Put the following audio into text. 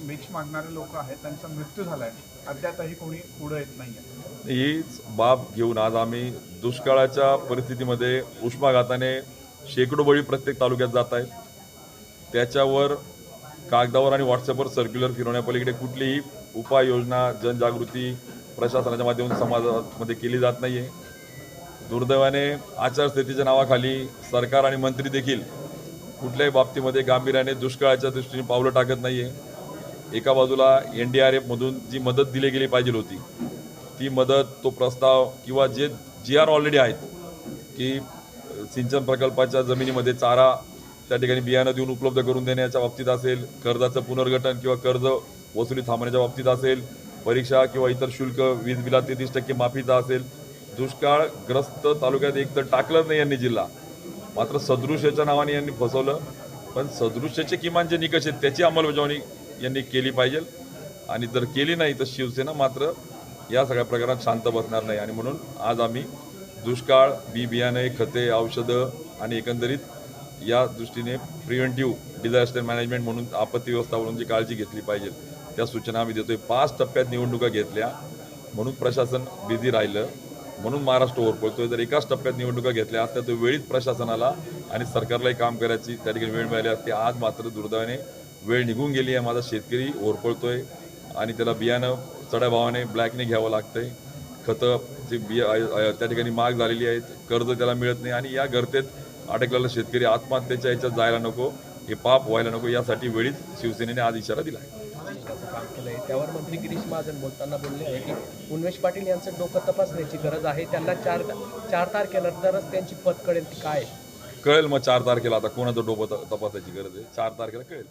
भिक्ष मागणारे लोक आहेत त्यांचा मृत्यू झालाय. अद्यापही कोणी पुढे येत नाहीये. हीच बाब घेऊन आज आम्ही दुष्काळाच्या परिस्थितीमध्ये उष्माघाताने शेकडो बळी प्रत्येक तालुक्यात जात आहेत. त्याच्यावर कागदावर आणि व्हॉट्सअपवर सर्क्युलर फिरवण्यापलीकडे कुठलीही उपाययोजना जनजागृती प्रशासनाच्या माध्यमातून समाजामध्ये केली जात नाही आहे दुर्दैवाने आचारसंहितेच्या नावाखाली सरकार आणि मंत्री देखील कुठल्याही बाबतीमध्ये गांभीर्याने दुष्काळाच्या दृष्टीने पावलं टाकत नाही आहे एका बाजूला एन डी आर एफमधून जी मदत दिली गेली पाहिजे होती ती मदत तो प्रस्ताव किंवा जे जी आर ऑलरेडी आहेत की सिंचन प्रकल्पाच्या जमिनीमध्ये चारा त्या ठिकाणी बियाणं देऊन उपलब्ध करून देण्याच्या बाबतीत असेल कर्जाचं पुनर्गठन किंवा कर्ज वसुली थांबण्याच्या बाबतीत असेल परीक्षा किंवा इतर शुल्क वीज बिला तेहतीस टक्के माफीचा असेल दुष्काळग्रस्त तालुक्यात एक तर टाकलंच नाही यांनी जिल्हा. मात्र सदृश्याच्या नावाने यांनी फसवलं पण सदृश्याचे किमान जे निकष आहेत त्याची अंमलबजावणी यांनी केली पाहिजे. आणि जर केली नाही तर शिवसेना मात्र या सगळ्या प्रकारात शांत बसणार नाही. आणि म्हणून आज आम्ही दुष्काळ बी बियाणे खते औषधं आणि एकंदरीत या दृष्टीने प्रिव्हेंटिव्ह डिझास्टर मॅनेजमेंट म्हणून आपत्ती व्यवस्था म्हणूनची काळजी घेतली पाहिजे. त्या सूचना आम्ही देतोय. पाच टप्प्यात निवडणुका घेतल्या. म्हणून प्रशासन बिझी राहिलं. म्हणून महाराष्ट्र ओरपळतोय जर एकाच टप्प्यात निवडणुका घेतल्या असत्या तर वेळीच प्रशासनाला आणि सरकारलाही काम करायची त्या ठिकाणी वेळ मिळाली असते. आज मात्र दुर्दैवाने वेळ निघून गेली आहे. माझा शेतकरी ओरपळतोय आणि त्याला बियाणं चढ्या भावाने ब्लॅकने घ्यावं लागतंय. खतं जे बिया त्या ठिकाणी महाग झालेली आहेत. कर्ज त्याला मिळत नाही आणि या गर्तेत अडकलेला शेतकरी आत्महत्येच्या याच्यात जायला नको. हे पाप व्हायला नको. यासाठी वेळीच शिवसेनेने आज इशारा दिला आहे. काम केलंय त्यावर मंत्री गिरीश महाजन बोलताना बोलले आहे की उन्मेष पाटील यांचं डोकं तपासण्याची गरज आहे. त्यांना चार चार तारखेला तरच त्यांची पद कळेल ती काय आहे. कळेल मग चार तारखेला. आता कोणाचं डोकं तपासायची गरज आहे? चार तारखेला कळेल.